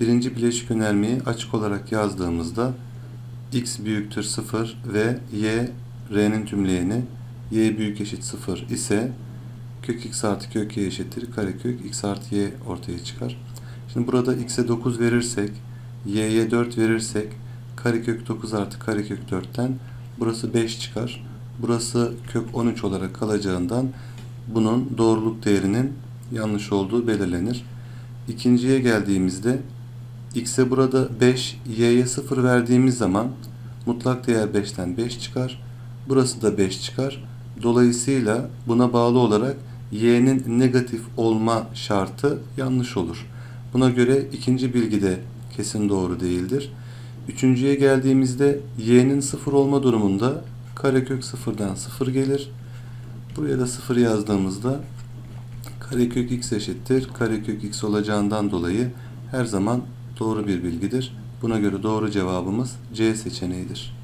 birinci bileşik önermeyi açık olarak yazdığımızda x büyüktür 0 ve y r'nin tümleyeni y büyük eşit 0 ise kök x artı kök y eşittir karekök x artı y ortaya çıkar. Şimdi burada x'e 9 verirsek, y'ye 4 verirsek karekök 9 artı karekök 4'ten burası 5 çıkar. Burası kök 13 olarak kalacağından bunun doğruluk değerinin yanlış olduğu belirlenir. İkinciye geldiğimizde x'e burada 5, y'ye 0 verdiğimiz zaman mutlak değer 5'ten 5 çıkar. Burası da 5 çıkar. Dolayısıyla buna bağlı olarak y'nin negatif olma şartı yanlış olur. Buna göre ikinci bilgi de kesin doğru değildir. Üçüncüye geldiğimizde y'nin 0 olma durumunda karekök 0'dan 0 gelir. Buraya da 0 yazdığımızda karekök x eşittir. Karekök x olacağından dolayı her zaman doğru bir bilgidir. Buna göre doğru cevabımız C seçeneğidir.